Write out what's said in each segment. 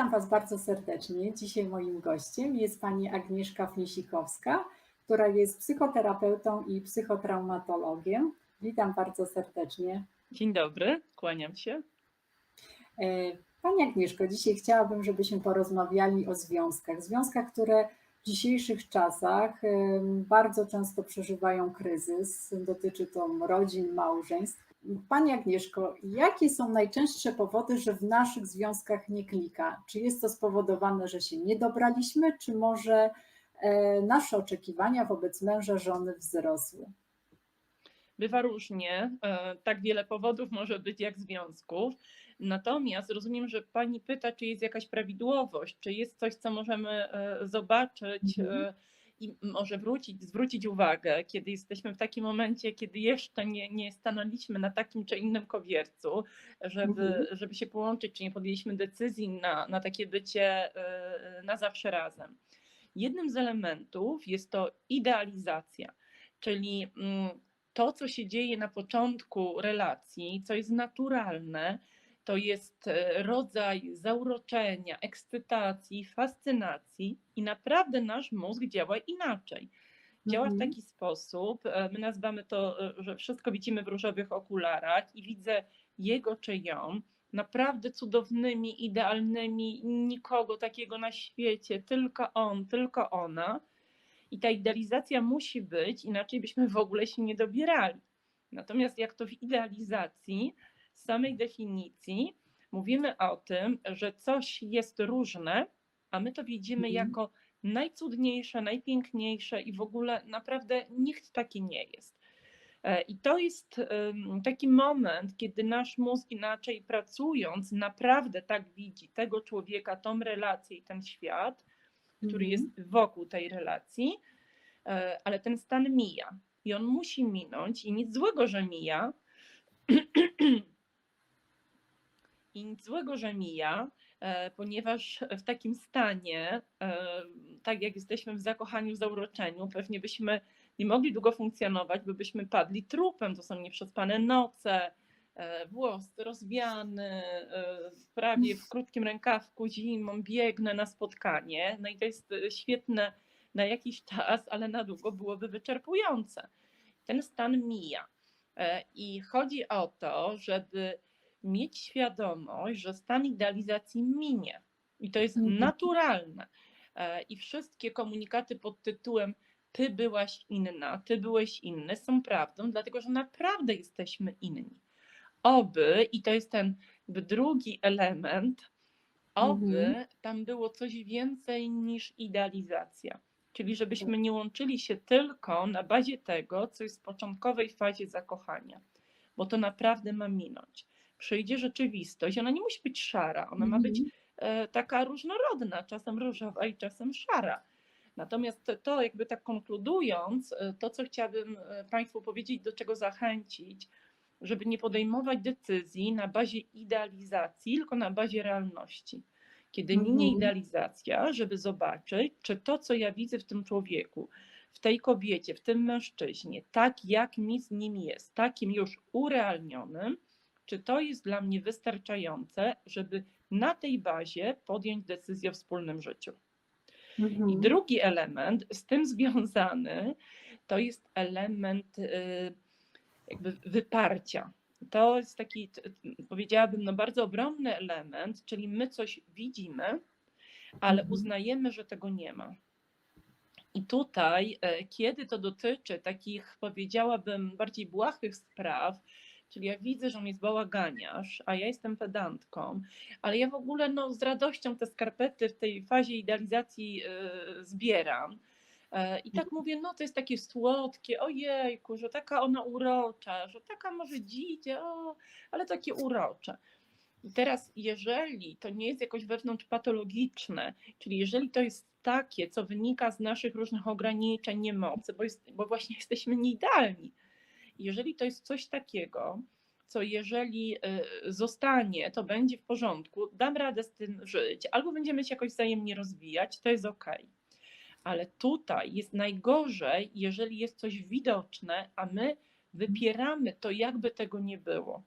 Witam Was bardzo serdecznie. Dzisiaj moim gościem jest pani Agnieszka Fniesikowska, która jest psychoterapeutą i psychotraumatologiem. Witam bardzo serdecznie. Dzień dobry, kłaniam się. E, pani Agnieszko, dzisiaj chciałabym, żebyśmy porozmawiali o związkach. Związkach, które w dzisiejszych czasach bardzo często przeżywają kryzys. Dotyczy to rodzin, małżeństw. Pani Agnieszko, jakie są najczęstsze powody, że w naszych związkach nie klika? Czy jest to spowodowane, że się nie dobraliśmy, czy może e, nasze oczekiwania wobec męża, żony wzrosły? Bywa różnie, e, tak wiele powodów może być jak związków. Natomiast rozumiem, że pani pyta, czy jest jakaś prawidłowość, czy jest coś, co możemy e, zobaczyć. Mhm i może wrócić, zwrócić uwagę, kiedy jesteśmy w takim momencie, kiedy jeszcze nie, nie stanęliśmy na takim czy innym kowiercu, żeby, mhm. żeby się połączyć, czy nie podjęliśmy decyzji na, na takie bycie y, na zawsze razem. Jednym z elementów jest to idealizacja, czyli mm, to, co się dzieje na początku relacji, co jest naturalne, to jest e, rodzaj zauroczenia, ekscytacji, fascynacji i naprawdę nasz mózg działa inaczej. Działa w mhm. taki sposób, e, my nazywamy to, e, że wszystko widzimy w różowych okularach i widzę jego czy ją naprawdę cudownymi, idealnymi, nikogo takiego na świecie, tylko on, tylko ona. I ta idealizacja musi być, inaczej byśmy w ogóle się nie dobierali. Natomiast jak to w idealizacji, samej definicji mówimy o tym, że coś jest różne, a my to widzimy mhm. jako najcudniejsze, najpiękniejsze i w ogóle naprawdę nikt taki nie jest. E, I to jest taki moment, kiedy nasz mózg inaczej pracując, naprawdę tak widzi tego człowieka, tą relację i ten świat, który mhm. jest wokół tej relacji, e, ale ten stan mija i on musi minąć i nic złego, że mija, I nic złego, że mija, e, ponieważ w takim stanie, e, tak jak jesteśmy w zakochaniu, w zauroczeniu, pewnie byśmy nie mogli długo funkcjonować, by byśmy padli trupem. To są nieprzespane noce, e, włos rozwiany, prawie w krótkim rękawku zimą biegnę na spotkanie. No i to jest świetne na jakiś czas, ale na długo byłoby wyczerpujące. Ten stan mija. I chodzi o to, żeby mieć świadomość, że stan idealizacji minie i to jest mhm. naturalne. E, I wszystkie komunikaty pod tytułem Ty byłaś inna, ty byłeś inny są prawdą, dlatego że naprawdę jesteśmy inni. Oby, i to jest ten drugi element, oby mhm. tam było coś więcej niż idealizacja. Czyli żebyśmy nie łączyli się tylko na bazie tego, co jest w początkowej fazie zakochania, bo to naprawdę ma minąć przyjdzie rzeczywistość, ona nie musi być szara, ona ma być mhm. e, taka różnorodna, czasem różowa i czasem szara. Natomiast to, jakby tak konkludując, e, to co chciałabym e, Państwu powiedzieć, do czego zachęcić, żeby nie podejmować decyzji na bazie idealizacji, tylko na bazie realności. Kiedy minie mhm. idealizacja, żeby zobaczyć, czy to, co ja widzę w tym człowieku, w tej kobiecie, w tym mężczyźnie, tak jak mi z nim jest, takim już urealnionym, czy to jest dla mnie wystarczające, żeby na tej bazie podjąć decyzję o wspólnym życiu. Mhm. I drugi element z tym związany to jest element y, jakby wyparcia. To jest taki, powiedziałabym, no bardzo obronny element, czyli my coś widzimy, ale mhm. uznajemy, że tego nie ma. I tutaj, e, kiedy to dotyczy takich, powiedziałabym, bardziej błahych spraw, Czyli ja widzę, że on jest bałaganiarz, a ja jestem pedantką, ale ja w ogóle no, z radością te skarpety w tej fazie idealizacji yy, zbieram. E, I tak mówię, no to jest takie słodkie, ojejku, że taka ona urocza, że taka może dzidzie, o, ale takie urocze. I teraz, jeżeli to nie jest jakoś wewnątrz patologiczne, czyli jeżeli to jest takie, co wynika z naszych różnych ograniczeń, niemocy, bo, jest, bo właśnie jesteśmy nieidealni, jeżeli to jest coś takiego, co jeżeli y, zostanie, to będzie w porządku, dam radę z tym żyć, albo będziemy się jakoś wzajemnie rozwijać, to jest ok. Ale tutaj jest najgorzej, jeżeli jest coś widoczne, a my wypieramy to, jakby tego nie było.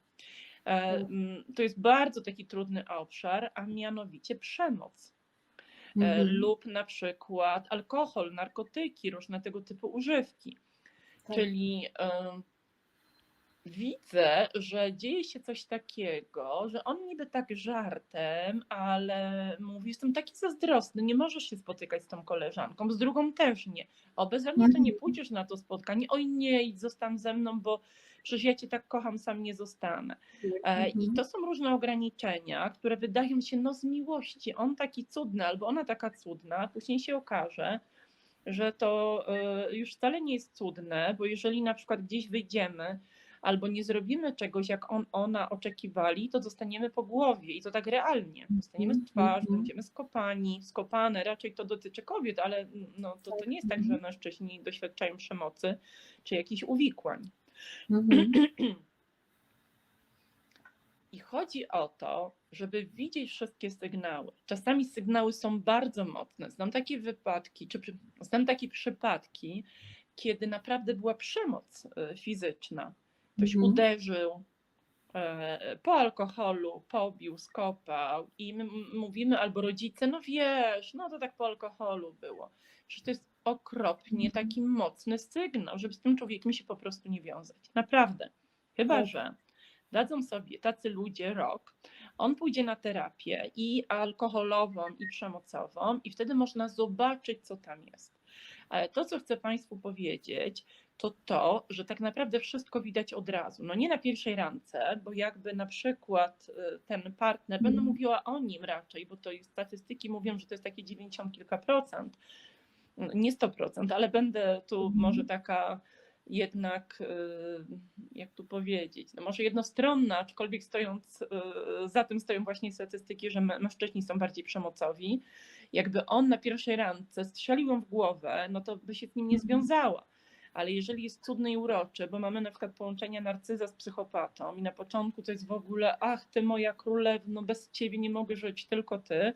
E, To jest bardzo taki trudny obszar, a mianowicie przemoc. E, Mhm. lub na przykład alkohol, narkotyki, różne tego typu używki. Tak. Czyli widzę, że dzieje się coś takiego, że on niby tak żartem, ale mówi, jestem taki zazdrosny, nie możesz się spotykać z tą koleżanką, z drugą też nie. O, bez mnie to nie Mhm. pójdziesz na to spotkanie. Oj nie, idź, zostań ze mną, bo przecież ja cię tak kocham, sam nie zostanę. E, I Mhm. to są różne ograniczenia, które wydają się no z miłości. On taki cudny, albo ona taka cudna, później się okaże, że to e, już wcale nie jest cudne, bo jeżeli na przykład gdzieś wyjdziemy albo nie zrobimy czegoś, jak on, ona oczekiwali, to dostaniemy po głowie i to tak realnie. Dostaniemy w twarz, Mhm. będziemy skopani, skopane. Raczej to dotyczy kobiet, ale no, to, to nie jest tak, że mężczyźni doświadczają przemocy czy jakichś uwikłań. Mhm. I chodzi o to, żeby widzieć wszystkie sygnały. Czasami sygnały są bardzo mocne. Znam takie wypadki, czy znam takie przypadki, kiedy naprawdę była przemoc e, fizyczna. Ktoś Mhm. uderzył e, po alkoholu, pobił, skopał i my mówimy albo rodzice, no wiesz, no to tak po alkoholu było. Przecież to jest okropnie Mhm. taki mocny sygnał, żeby z tym człowiekiem się po prostu nie wiązać. Naprawdę. Chyba, Tak. że dadzą sobie tacy ludzie rok, on pójdzie na terapię i alkoholową, i przemocową, i wtedy można zobaczyć, co tam jest. Ale to, co chcę Państwu powiedzieć, to to, że tak naprawdę wszystko widać od razu. No nie na pierwszej randce, bo jakby na przykład y, ten partner, będę Mhm. mówiła o nim raczej, bo to statystyki mówią, że to jest takie 90 kilka procent, nie 100%, ale będę tu Mhm. może taka jednak, y, jak tu powiedzieć, no może jednostronna, aczkolwiek stojąc y, za tym stoją właśnie statystyki, że mę- mężczyźni są bardziej przemocowi. Jakby on na pierwszej randce strzelił ją w głowę, no to by się z nim nie Mhm. związała. Ale jeżeli jest cudny i uroczy, bo mamy na przykład połączenia narcyza z psychopatą i na początku to jest w ogóle, ach ty moja królewno, bez ciebie nie mogę żyć, tylko ty.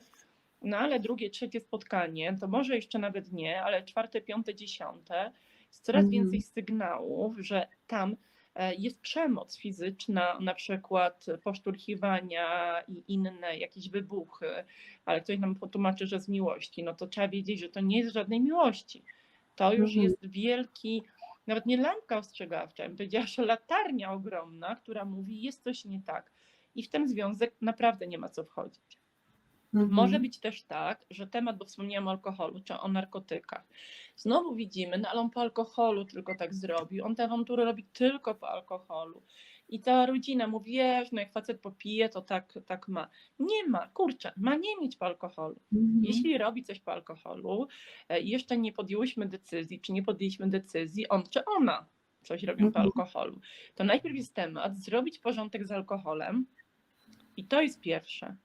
No ale drugie, trzecie spotkanie, to może jeszcze nawet nie, ale czwarte, piąte, dziesiąte, jest coraz Mhm. więcej sygnałów, że tam e, jest przemoc fizyczna, na przykład poszturchiwania i inne jakieś wybuchy, ale ktoś nam potłumaczy, że z miłości, no to trzeba wiedzieć, że to nie jest żadnej miłości. To już Mhm. jest wielki, nawet nie lampka ostrzegawcza, bym powiedziała, że latarnia ogromna, która mówi, jest coś nie tak. I w ten związek naprawdę nie ma co wchodzić. Mhm. Może być też tak, że temat, bo wspomniałam o alkoholu czy o narkotykach. Znowu widzimy, no ale on po alkoholu tylko tak zrobił, on tę awanturę robi tylko po alkoholu. I ta rodzina mówi, wiesz, no jak facet popije, to tak, tak ma. Nie ma, kurczę, ma nie mieć po alkoholu. Mhm. Jeśli robi coś po alkoholu, e, i jeszcze nie podjęłyśmy decyzji, czy nie podjęliśmy decyzji, on czy ona coś robią po Mhm. alkoholu, to najpierw jest temat zrobić porządek z alkoholem i to jest pierwsze.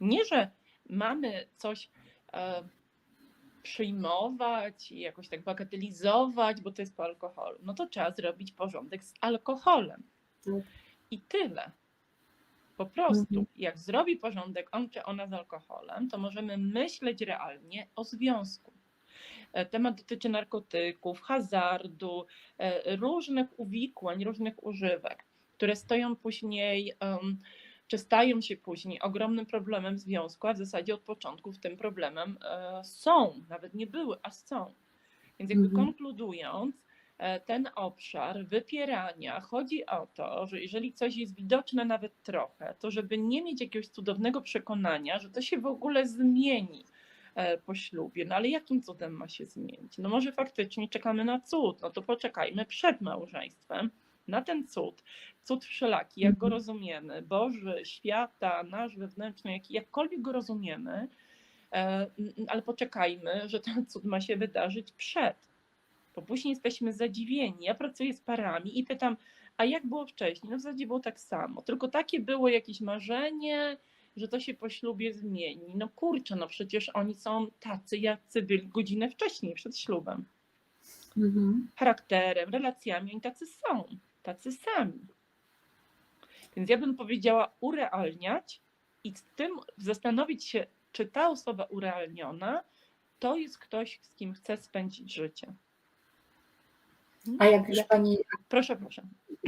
Nie, że mamy coś e, przyjmować i jakoś tak bagatelizować, bo to jest po alkoholu. No to trzeba zrobić porządek z alkoholem. Tak. I tyle. Po prostu, Mhm. jak zrobi porządek on czy ona z alkoholem, to możemy myśleć realnie o związku. E, Temat dotyczy narkotyków, hazardu, e, różnych uwikłań, różnych używek, które stoją później, czy stają się później ogromnym problemem w związku, a w zasadzie od początku tym problemem e, są, nawet nie były, a są. Więc jakby Mhm. konkludując, ten obszar wypierania chodzi o to, że jeżeli coś jest widoczne nawet trochę, to żeby nie mieć jakiegoś cudownego przekonania, że to się w ogóle zmieni e, po ślubie. No ale jakim cudem ma się zmienić? No może faktycznie czekamy na cud, no to poczekajmy przed małżeństwem na ten cud. Cud wszelaki, jak go Mhm. rozumiemy, Boży, świata, nasz wewnętrzny, jak, jakkolwiek go rozumiemy, e, ale poczekajmy, że ten cud ma się wydarzyć przed bo później jesteśmy zadziwieni. Ja pracuję z parami i pytam, a jak było wcześniej? No w zasadzie było tak samo, tylko takie było jakieś marzenie, że to się po ślubie zmieni. No kurczę, no przecież oni są tacy, jacy byli godzinę wcześniej, przed ślubem. Mhm. Charakterem, relacjami, oni tacy są, tacy sami. Więc ja bym powiedziała urealniać i z tym zastanowić się, czy ta osoba urealniona to jest ktoś, z kim chcę spędzić życie. A jak już pani, Proszę, proszę.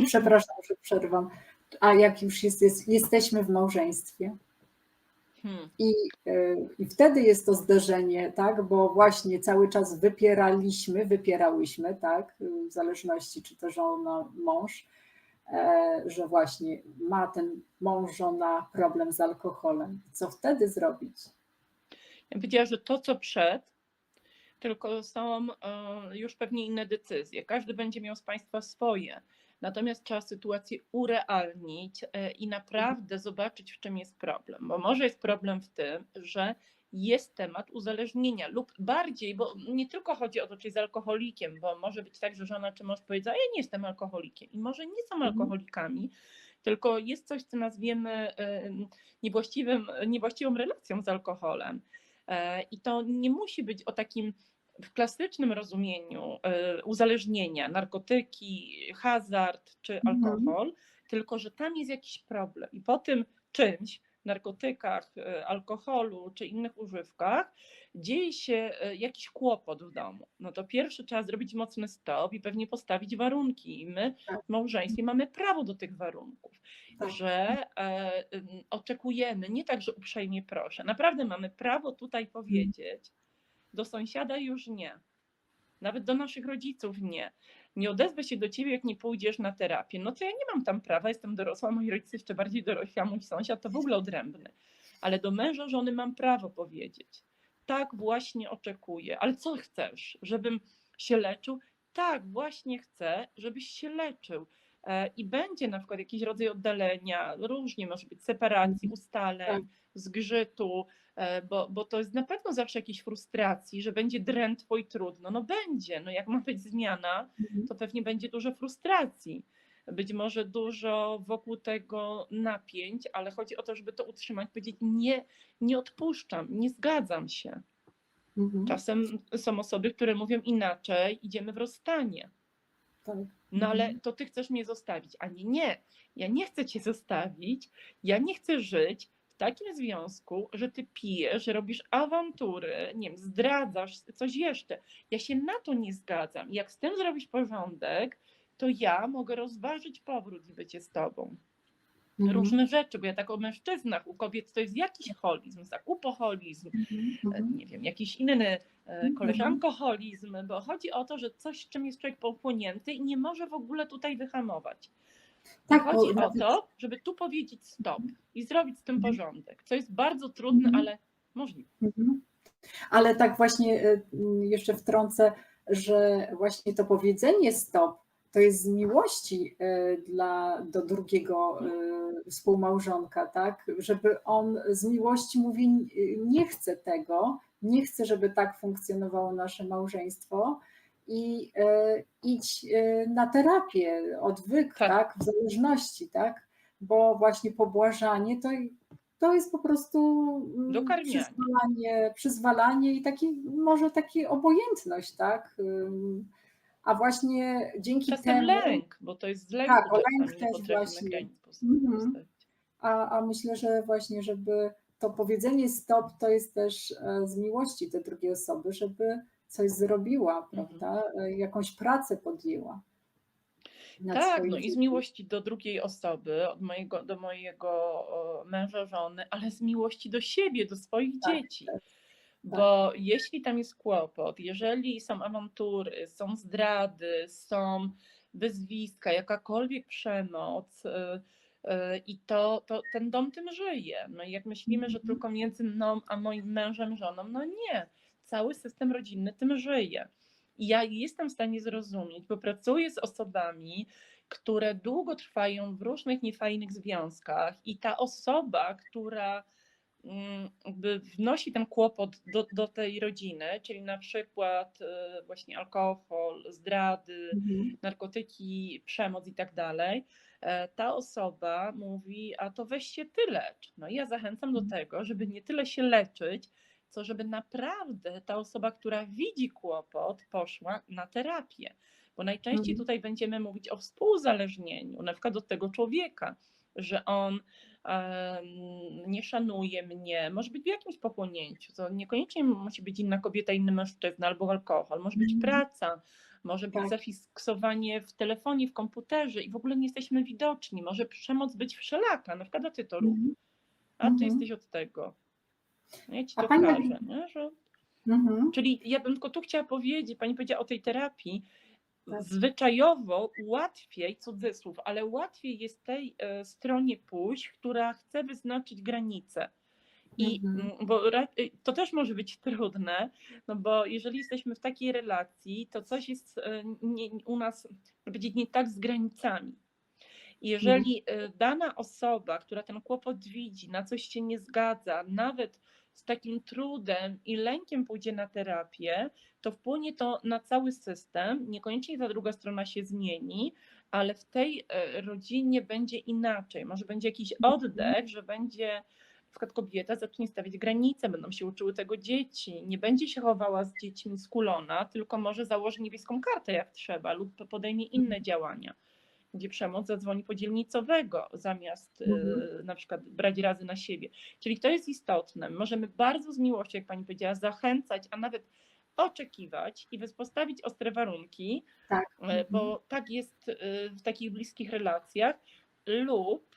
przepraszam, że przerwam, a jak już jest, jest, jesteśmy w małżeństwie. Hmm. I, y, I wtedy jest to zderzenie, tak, bo właśnie cały czas wypieraliśmy, wypierałyśmy, tak, w zależności czy to żona, mąż, e, że właśnie ma ten mąż, żona problem z alkoholem. Co wtedy zrobić? Ja bym powiedziała, że to, co przed, tylko są e, już pewnie inne decyzje. Każdy będzie miał z Państwa swoje. Natomiast trzeba sytuację urealnić e, i naprawdę zobaczyć, w czym jest problem. Bo może jest problem w tym, że jest temat uzależnienia lub bardziej, bo nie tylko chodzi o to, czy jest alkoholikiem, bo może być tak, że żona czy mąż powiedziała, ja nie jestem alkoholikiem i może nie są Mhm. alkoholikami, tylko jest coś, co nazwiemy niewłaściwym, niewłaściwą relacją z alkoholem. E, I to nie musi być o takim w klasycznym rozumieniu e, uzależnienia, narkotyki, hazard czy Mhm. alkohol, tylko że tam jest jakiś problem. I po tym czymś, narkotykach, e, alkoholu czy innych używkach, dzieje się e, jakiś kłopot w domu. No to pierwszy trzeba zrobić mocny stop i pewnie postawić warunki. I my w małżeństwie mamy prawo do tych warunków Tak. że e, oczekujemy, nie tak, że uprzejmie proszę, naprawdę mamy prawo tutaj powiedzieć, do sąsiada już nie, nawet do naszych rodziców nie. Nie odezwę się do ciebie, jak nie pójdziesz na terapię. No to ja nie mam tam prawa, jestem dorosła, moi rodzice jeszcze bardziej dorośli, a mój sąsiad to w ogóle odrębny. Ale do męża, żony mam prawo powiedzieć. Tak właśnie oczekuję. Ale co chcesz? Żebym się leczył? Tak, właśnie chcę, żebyś się leczył. E, I będzie na przykład jakiś rodzaj oddalenia, różnie może być separacji, ustaleń, zgrzytu, e, bo, bo to jest na pewno zawsze jakiejś frustracji, że będzie drętwo i trudno. No będzie, no jak ma być zmiana, Mhm. to pewnie będzie dużo frustracji. Być może dużo wokół tego napięć, ale chodzi o to, żeby to utrzymać, powiedzieć nie, nie odpuszczam, nie zgadzam się. Mhm. Czasem są osoby, które mówią inaczej, idziemy w rozstanie. Tak. No ale Mhm. to ty chcesz mnie zostawić. Ani nie, ja nie chcę cię zostawić. Ja nie chcę żyć w takim związku, że ty pijesz, robisz awantury, nie wiem, zdradzasz coś jeszcze. Ja się na to nie zgadzam. Jak z tym zrobisz porządek, to ja mogę rozważyć powrót i bycie z tobą. Mhm. Różne rzeczy, bo ja tak o mężczyznach, u kobiet to jest jakiś holizm, zakupoholizm, Mhm. e, Mhm. nie wiem, jakiś inny e, Mhm. koleżankoholizm, bo chodzi o to, że coś, czym jest człowiek pochłonięty i nie może w ogóle tutaj wyhamować. Tak, chodzi o to, żeby tu powiedzieć stop i zrobić z tym Mhm. porządek, co jest bardzo trudne, Mhm. ale możliwe. Ale tak właśnie mm, jeszcze wtrącę, że właśnie to powiedzenie stop to jest z miłości y, dla, do drugiego y, współmałżonka, tak? Żeby on z miłości mówi, nie chcę tego, nie chcę, żeby tak funkcjonowało nasze małżeństwo i y, idź na terapię, odwyk, Tak. tak? W zależności, tak? Bo właśnie pobłażanie to to jest po prostu mm, przyzwalanie, przyzwalanie i taki, może taki obojętność, tak? A właśnie dzięki Czasem temu, lęk, bo to jest z lęku Tak, lęk też właśnie. Mhm. a, a myślę, że właśnie, żeby to powiedzenie stop to jest też e, z miłości do drugiej osoby, żeby coś zrobiła, Mhm. prawda? E, Jakąś pracę podjęła. Tak, no i z miłości do drugiej osoby, od mojego, do mojego męża, żony, ale z miłości do siebie, do swoich Tak, dzieci. tak, Bo jeśli tam jest kłopot, jeżeli są awantury, są zdrady, są wyzwiska, jakakolwiek przemoc, y, y, i to, to ten dom tym żyje. No i jak myślimy, że Mhm. tylko między mną a moim mężem, żoną, no nie. Cały system rodzinny tym żyje. I ja jestem w stanie zrozumieć, bo pracuję z osobami, które długo trwają w różnych niefajnych związkach, i ta osoba, która jakby wnosi ten kłopot do, do tej rodziny, czyli na przykład y, właśnie alkohol, zdrady, Mhm. narkotyki, przemoc i tak dalej, e, ta osoba mówi, a to weź się ty lecz. No i ja zachęcam do tego, żeby nie tyle się leczyć, co żeby naprawdę ta osoba, która widzi kłopot, poszła na terapię. Bo najczęściej Mhm. tutaj będziemy mówić o współzależnieniu, na przykład od tego człowieka, że on nie szanuje mnie, może być w jakimś pochłonięciu, to niekoniecznie musi być inna kobieta, inny mężczyzna albo alkohol, może być Mhm. praca, może być Tak. zafiksowanie w telefonie, w komputerze i w ogóle nie jesteśmy widoczni. Może przemoc być wszelaka, na przykład a ty to rób, Mhm. a ty Mhm. jesteś od tego. No ja ci to pani- nie? Że... Mhm. Czyli ja bym tylko tu chciała powiedzieć, pani powiedziała o tej terapii. Zwyczajowo łatwiej, cudzysłów, ale łatwiej jest tej e, stronie pójść, która chce wyznaczyć granice. I Mhm. bo y, to też może być trudne, no bo jeżeli jesteśmy w takiej relacji, to coś jest e, nie, u nas, powiedzieć, nie tak z granicami. Jeżeli e, dana osoba, która ten kłopot widzi, na coś się nie zgadza, nawet z takim trudem i lękiem pójdzie na terapię, to wpłynie to na cały system. Niekoniecznie ta druga strona się zmieni, ale w tej e, rodzinie będzie inaczej. Może będzie jakiś oddech, że będzie na przykład kobieta zacznie stawiać granice, będą się uczyły tego dzieci, nie będzie się chowała z dziećmi skulona, tylko może założy niebieską kartę jak trzeba lub podejmie inne działania gdzie przemoc zadzwoni po dzielnicowego, zamiast Mhm. y, na przykład brać razy na siebie. Czyli to jest istotne. Możemy bardzo z miłością, jak pani powiedziała, zachęcać, a nawet oczekiwać i postawić ostre warunki, Tak. y, bo tak jest y, w takich bliskich relacjach, lub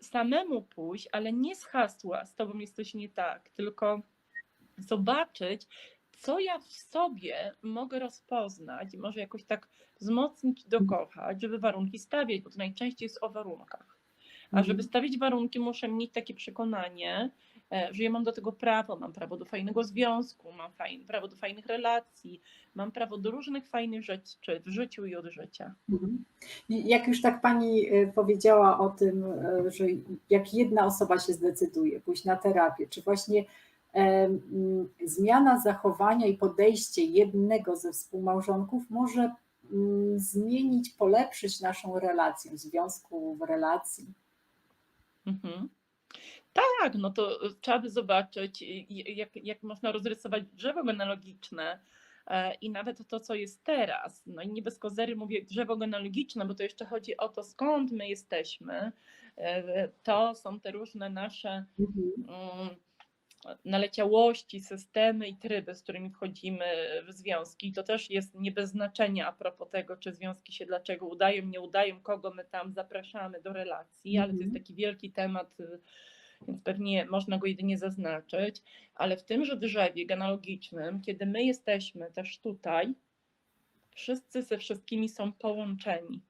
samemu pójść, ale nie z hasła, z tobą jest coś nie tak, tylko zobaczyć, co ja w sobie mogę rozpoznać, i może jakoś tak wzmocnić, dokochać, żeby warunki stawiać, bo to najczęściej jest o warunkach. A żeby stawić warunki, muszę mieć takie przekonanie, e, że ja mam do tego prawo, mam prawo do fajnego związku, mam fajn, prawo do fajnych relacji, mam prawo do różnych fajnych rzeczy w życiu i od życia. Mhm. Jak już tak pani y, powiedziała o tym, y, że jak jedna osoba się zdecyduje pójść na terapię, czy właśnie zmiana zachowania i podejście jednego ze współmałżonków może mm, zmienić, polepszyć naszą relację w związku, w relacji. Mhm. Tak, no to trzeba by zobaczyć, jak, jak można rozrysować drzewo genealogiczne e, i nawet to, co jest teraz. No i nie bez kozery mówię drzewo genealogiczne, bo to jeszcze chodzi o to, skąd my jesteśmy. E, To są te różne nasze Mhm. Naleciałości, systemy i tryby, z którymi wchodzimy w związki. To też jest nie bez znaczenia a propos tego, czy związki się dlaczego udają, nie udają, kogo my tam zapraszamy do relacji, ale to jest Mhm. taki wielki temat, y, więc pewnie można go jedynie zaznaczyć. Ale w tymże drzewie genealogicznym, kiedy my jesteśmy też tutaj, wszyscy ze wszystkimi są połączeni.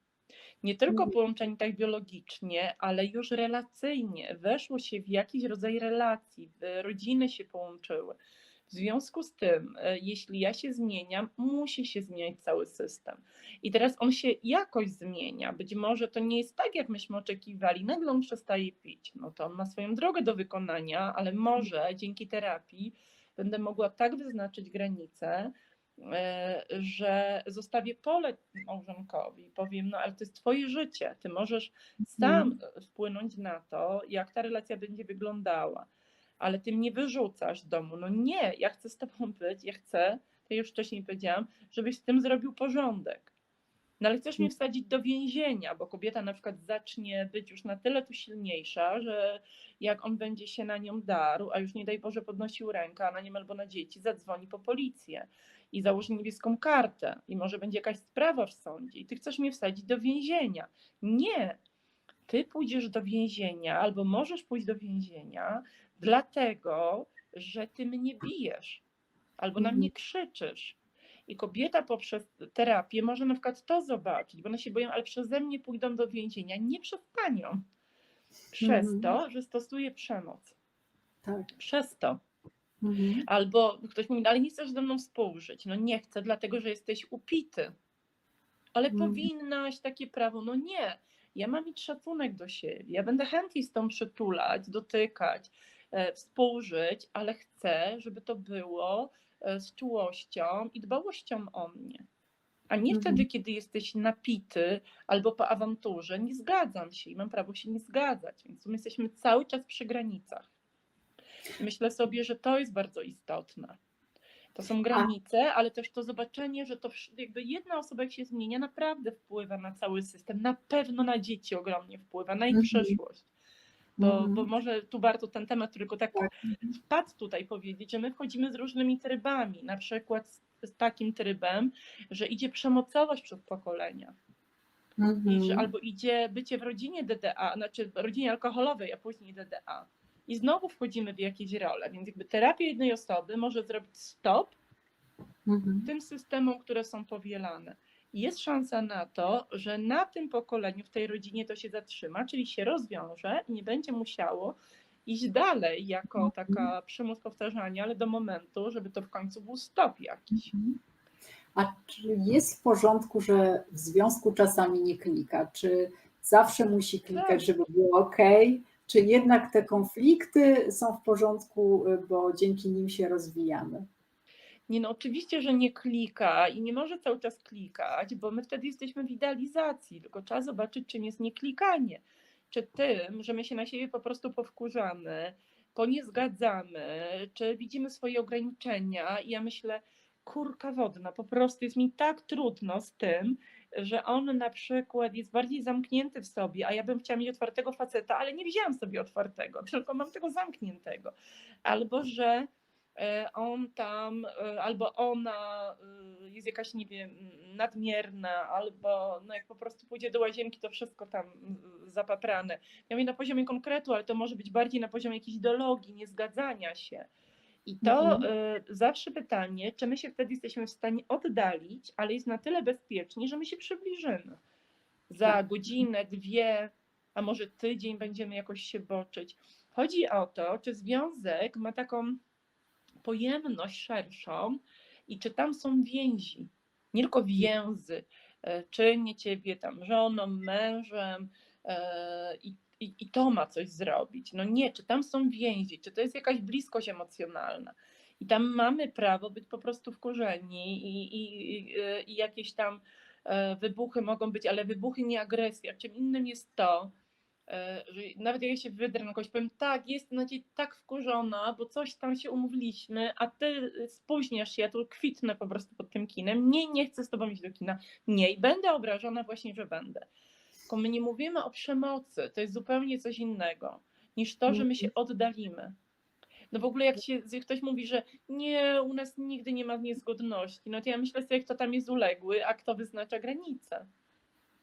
Nie tylko Mhm. połączeni tak biologicznie, ale już relacyjnie. Weszło się w jakiś rodzaj relacji, rodziny się połączyły. W związku z tym, e, jeśli ja się zmieniam, musi się zmieniać cały system. I teraz on się jakoś zmienia. Być może to nie jest tak, jak myśmy oczekiwali. Nagle on przestaje pić. No to on ma swoją drogę do wykonania, ale może dzięki terapii będę mogła tak wyznaczyć granice, że zostawię pole małżonkowi. Powiem, no ale to jest twoje życie. Ty możesz sam wpłynąć na to, jak ta relacja będzie wyglądała. Ale ty mnie wyrzucasz z domu. No nie, ja chcę z tobą być, ja chcę, to już wcześniej powiedziałam, żebyś z tym zrobił porządek. No ale chcesz mnie wsadzić do więzienia, bo kobieta na przykład zacznie być już na tyle tu silniejsza, że jak on będzie się na nią darł, a już nie daj Boże podnosił rękę na nim albo na dzieci, zadzwoni po policję i założy niebieską kartę i może będzie jakaś sprawa w sądzie i ty chcesz mnie wsadzić do więzienia. Nie, ty pójdziesz do więzienia albo możesz pójść do więzienia dlatego, że ty mnie bijesz albo na Mhm. mnie krzyczysz. I kobieta poprzez terapię może na przykład to zobaczyć, bo one się boją, ale przeze mnie pójdą do więzienia. Nie przez panią. Przez Mhm. to, że stosuje przemoc. Tak. Przez to. Mhm. Albo ktoś mówi, "No, ale nie chcesz ze mną współżyć. No nie chcę, dlatego że jesteś upity. Ale Mhm. powinnaś takie prawo. No nie. Ja mam mieć szacunek do siebie. Ja będę chętnie z tą przytulać, dotykać, e, współżyć, ale chcę, żeby to było e, z czułością i dbałością o mnie. A nie Mhm. wtedy, kiedy jesteś napity albo po awanturze. Nie zgadzam się i mam prawo się nie zgadzać. Więc my jesteśmy cały czas przy granicach. Myślę sobie, że to jest bardzo istotne. To są granice, ale też to zobaczenie, że to jakby jedna osoba, jak się zmienia, naprawdę wpływa na cały system. Na pewno na dzieci ogromnie wpływa, na ich Mhm. przyszłość. Bo, Mhm. bo może tu warto ten temat tylko tak Tak. wpadł tutaj powiedzieć, że my wchodzimy z różnymi trybami. Na przykład z takim trybem, że idzie przemocowość przez pokolenia. Mhm. że albo idzie bycie w rodzinie DDA, znaczy w rodzinie alkoholowej, a później DDA. I znowu wchodzimy w jakieś role, więc jakby terapia jednej osoby może zrobić stop Mhm. tym systemom, które są powielane. I Jest szansa na to, że na tym pokoleniu, w tej rodzinie to się zatrzyma, czyli się rozwiąże i nie będzie musiało iść dalej jako taka przymus powtarzania, ale do momentu, żeby to w końcu był stop jakiś. Mhm. A czy jest w porządku, że w związku czasami nie klika? Czy zawsze musi klikać, Tak. żeby było ok? Czy jednak te konflikty są w porządku, bo dzięki nim się rozwijamy? Nie no, oczywiście, że nie klika i nie może cały czas klikać, bo my wtedy jesteśmy w idealizacji, tylko trzeba zobaczyć, czym jest nieklikanie. Czy tym, że my się na siebie po prostu powkurzamy, poniezgadzamy, czy widzimy swoje ograniczenia i ja myślę, kurka wodna, po prostu jest mi tak trudno z tym, że on na przykład jest bardziej zamknięty w sobie, a ja bym chciała mieć otwartego faceta, ale nie wzięłam sobie otwartego, tylko mam tego zamkniętego. Albo że e, on tam, e, albo ona e, jest jakaś, nie wiem, nadmierna, albo no jak po prostu pójdzie do łazienki, to wszystko tam zapaprane. Ja mówię na poziomie konkretu, ale to może być bardziej na poziomie jakiejś ideologii, niezgadzania się. I to Mhm. e, zawsze pytanie, czy my się wtedy jesteśmy w stanie oddalić, ale jest na tyle bezpiecznie, że my się przybliżymy. Za Tak. godzinę, dwie, a może tydzień będziemy jakoś się boczyć. Chodzi o to, czy związek ma taką pojemność szerszą i czy tam są więzi, nie tylko więzy, e, czynię ciebie tam żoną, mężem e, i, i, i to ma coś zrobić. No nie, czy tam są więzi, czy to jest jakaś bliskość emocjonalna. I tam mamy prawo być po prostu wkurzeni i, i, i, jakieś tam e, wybuchy mogą być, ale wybuchy nie agresja. Czym innym jest to, e, że nawet jak ja się wydrę na kogoś, powiem tak, jestem na ciebie tak wkurzona, bo coś tam się umówiliśmy, a ty spóźniasz się, ja tu kwitnę po prostu pod tym kinem, nie, nie chcę z tobą iść do kina, nie i będę obrażona właśnie, że będę. Tylko my nie mówimy o przemocy, to jest zupełnie coś innego niż to, że my się oddalimy. No w ogóle jak się, ktoś mówi, że nie, u nas nigdy nie ma niezgodności, no to ja myślę sobie, kto tam jest uległy, a kto wyznacza granice.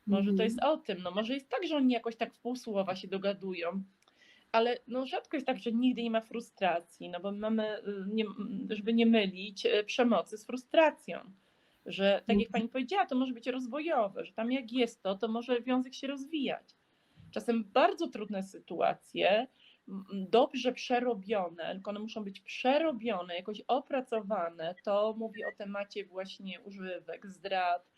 Może to Mhm. jest o tym, no może jest tak, że oni jakoś tak w pół słowa się dogadują, ale no rzadko jest tak, że nigdy nie ma frustracji, no bo mamy, y, nie, żeby nie mylić y, przemocy z frustracją, że tak jak Mhm. pani powiedziała, to może być rozwojowe, że tam jak jest to, to może wiązek się rozwijać. Czasem bardzo trudne sytuacje, dobrze przerobione, tylko one muszą być przerobione, jakoś opracowane, to mówi o temacie właśnie używek, zdrad,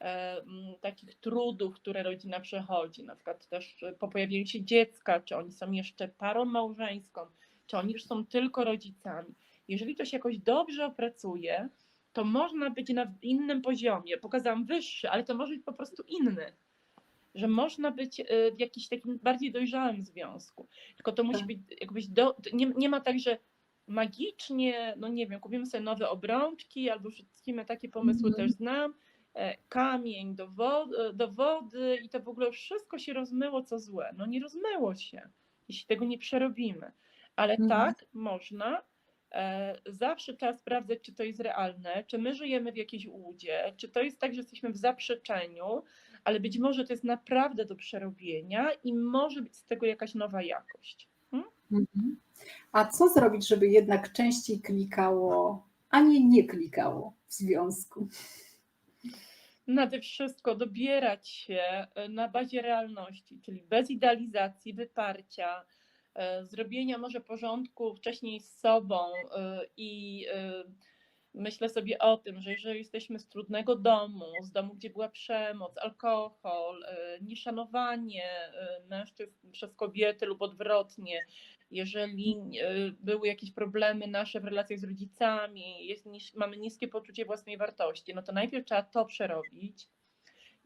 e, takich trudów, które rodzina przechodzi, na przykład też e, po pojawieniu się dziecka, czy oni są jeszcze parą małżeńską, czy oni już są tylko rodzicami. Jeżeli to się jakoś dobrze opracuje, to można być na innym poziomie. Pokazałam wyższy, ale to może być po prostu inny. Że można być e, w jakimś takim bardziej dojrzałym związku. Tylko to musi Tak. być jakbyś do. Nie, nie ma tak, że magicznie, no nie wiem, kupimy sobie nowe obrączki, albo wszystkie takie pomysły Mhm. też znam, e, kamień do, wo- do wody i to w ogóle wszystko się rozmyło, co złe. No nie rozmyło się, jeśli tego nie przerobimy. Ale Mhm. tak można. E, zawsze trzeba sprawdzać, czy to jest realne, czy my żyjemy w jakiejś łudzie, czy to jest tak, że jesteśmy w zaprzeczeniu, ale być może to jest naprawdę do przerobienia i może być z tego jakaś nowa jakość. Mhm. A co zrobić, żeby jednak częściej klikało, a nie nie klikało w związku? Nade wszystko dobierać się e, na bazie realności, czyli bez idealizacji, wyparcia, zrobienia może porządku wcześniej z sobą e, i e, myślę sobie o tym, że jeżeli jesteśmy z trudnego domu, z domu, gdzie była przemoc, alkohol, e, nieszanowanie e, mężczyzn przez kobiety lub odwrotnie, jeżeli e, były jakieś problemy nasze w relacjach z rodzicami, jest, mamy niskie poczucie własnej wartości, no to najpierw trzeba to przerobić.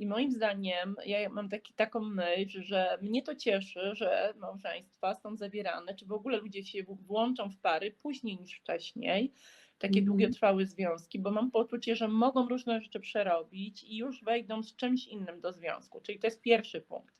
I moim zdaniem, ja mam taki, taką myśl, że mnie to cieszy, że małżeństwa są zawierane, czy w ogóle ludzie się włączą w pary później niż wcześniej, takie Mhm. długotrwałe związki, bo mam poczucie, że mogą różne rzeczy przerobić i już wejdą z czymś innym do związku. Czyli to jest pierwszy punkt.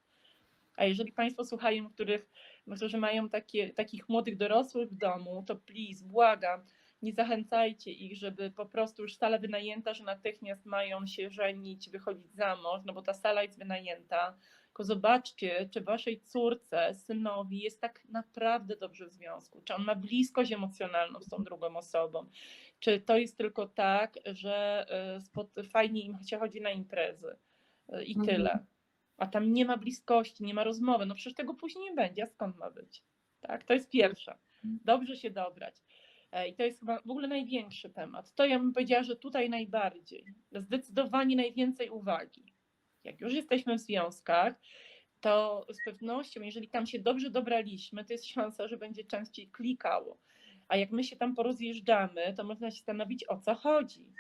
A jeżeli Państwo słuchają, których, którzy mają takie, takich młodych dorosłych w domu, to please, błagam, nie zachęcajcie ich, żeby po prostu już sala wynajęta, że natychmiast mają się żenić, wychodzić za mąż, no bo ta sala jest wynajęta. Tylko zobaczcie, czy waszej córce, synowi jest tak naprawdę dobrze w związku, czy on ma bliskość emocjonalną z tą drugą osobą, czy to jest tylko tak, że y, spod- fajnie im się chodzi na imprezy y, i Mhm. tyle. A tam nie ma bliskości, nie ma rozmowy. No przecież tego później nie będzie, a skąd ma być? Tak, to jest pierwsze. Dobrze się dobrać. E, I to jest chyba w ogóle największy temat. To ja bym powiedziała, że tutaj najbardziej, zdecydowanie najwięcej uwagi. Jak już jesteśmy w związkach, to z pewnością, jeżeli tam się dobrze dobraliśmy, to jest szansa, że będzie częściej klikało. A jak my się tam porozjeżdżamy, to można się zastanowić, o co chodzi.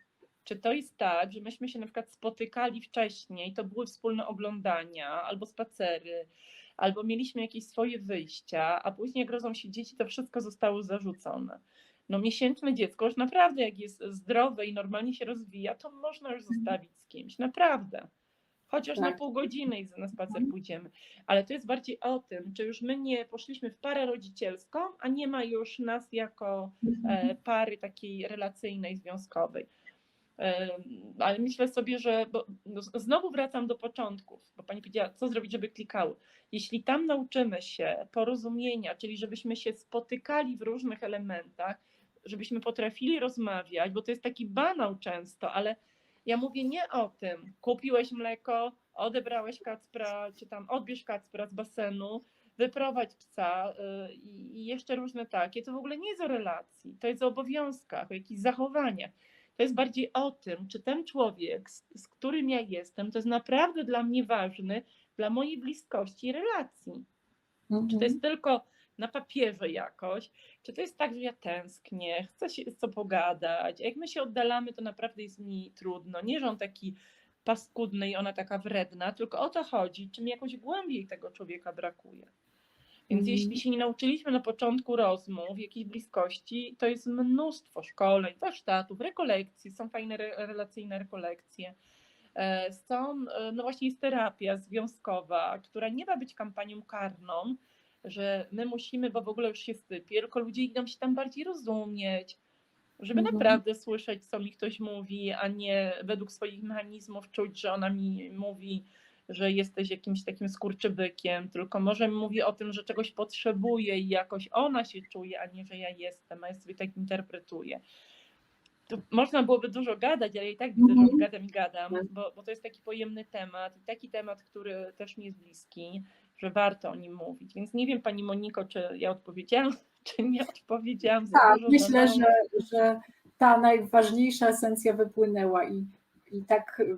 Czy to jest tak, że myśmy się na przykład spotykali wcześniej, to były wspólne oglądania albo spacery, albo mieliśmy jakieś swoje wyjścia, a później jak rodzą się dzieci, to wszystko zostało zarzucone. No miesięczne dziecko już naprawdę jak jest zdrowe i normalnie się rozwija, to można już zostawić z kimś, naprawdę. Chociaż na Tak. pół godziny i na spacer pójdziemy. Ale to jest bardziej o tym, czy już my nie poszliśmy w parę rodzicielską, a nie ma już nas jako e, pary takiej relacyjnej, związkowej. Em, Ale myślę sobie, że bo, no, znowu wracam do początków, bo pani powiedziała, co zrobić, żeby klikały. Jeśli tam nauczymy się porozumienia, czyli żebyśmy się spotykali w różnych elementach, żebyśmy potrafili rozmawiać, bo to jest taki banał często, ale ja mówię nie o tym, kupiłeś mleko, odebrałeś kacpra, czy tam odbierz kacpra z basenu, wyprowadź psa y, i jeszcze różne takie, to w ogóle nie jest o relacji, to jest o obowiązkach, o jakichś zachowaniach. To jest bardziej o tym, czy ten człowiek, z, z którym ja jestem, to jest naprawdę dla mnie ważny, dla mojej bliskości i relacji. Czy to jest tylko na papierze jakoś, czy to jest tak, że ja tęsknię, chcę się co pogadać. Jak my się oddalamy, to naprawdę jest mi trudno. Nie, że on taki paskudny i ona taka wredna, tylko o to chodzi, czy mi jakoś głębiej tego człowieka brakuje. Więc Mhm. jeśli się nie nauczyliśmy na początku rozmów, jakiejś bliskości, to jest mnóstwo szkoleń, warsztatów, rekolekcji, są fajne re, relacyjne rekolekcje. E, Są, e, no właśnie jest terapia związkowa, która nie ma być kampanią karną, że my musimy, bo w ogóle już się sypie, tylko ludzie idą się tam bardziej rozumieć, żeby Mhm. naprawdę słyszeć, co mi ktoś mówi, a nie według swoich mechanizmów czuć, że ona mi mówi, że jesteś jakimś takim skurczybykiem, tylko może mówi o tym, że czegoś potrzebuje i jakoś ona się czuje, a nie, że ja jestem, a ja sobie tak interpretuję. Tu można byłoby dużo gadać, ale i tak widzę, że Mhm. gadam i gadam, bo, bo to jest taki pojemny temat i taki temat, który też mi jest bliski, że warto o nim mówić. Więc nie wiem, Pani Moniko, czy ja odpowiedziałam, czy nie odpowiedziałam. Tak, myślę, że, że ta najważniejsza esencja wypłynęła i, i tak y,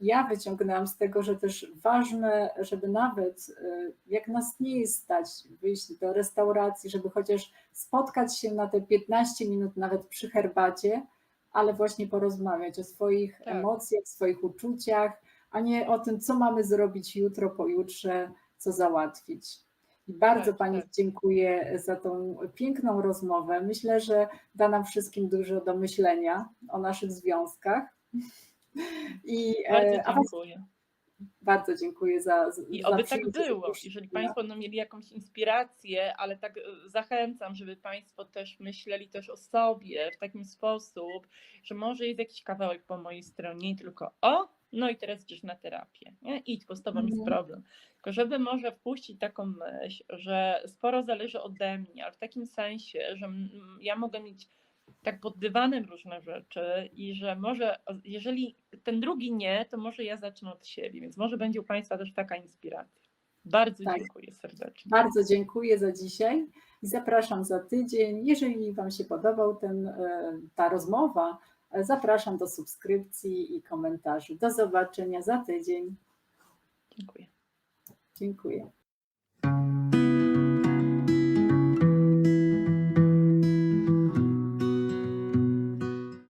ja wyciągnęłam z tego, że też ważne, żeby nawet y, jak nas nie jest stać wyjść do restauracji, żeby chociaż spotkać się na te 15 minut nawet przy herbacie, ale właśnie porozmawiać o swoich Tak. emocjach, swoich uczuciach, a nie o tym, co mamy zrobić jutro, pojutrze, co załatwić. I bardzo Tak, Pani tak. dziękuję za tą piękną rozmowę. Myślę, że da nam wszystkim dużo do myślenia o naszych związkach. I Bardzo e, Was dziękuję. bardzo dziękuję za. za I oby tak było. Jeżeli Państwo będą mieli jakąś inspirację, ale tak e, zachęcam, żeby Państwo też myśleli też o sobie w takim sposób, że może jest jakiś kawałek po mojej stronie tylko o, no i teraz idziesz na terapię. Nie? Idź, bo z Tobą jest Mhm. problem. Tylko żeby może wpuścić taką myśl, że sporo zależy ode mnie, ale w takim sensie, że ja mogę mieć tak pod dywanem różne rzeczy i że może, jeżeli ten drugi nie, to może ja zacznę od siebie, więc może będzie u Państwa też taka inspiracja. Bardzo Tak. dziękuję serdecznie. Bardzo dziękuję za dzisiaj i zapraszam za tydzień. Jeżeli Wam się podobał ten, e, ta rozmowa, zapraszam do subskrypcji i komentarzy. Do zobaczenia za tydzień. Dziękuję. Dziękuję.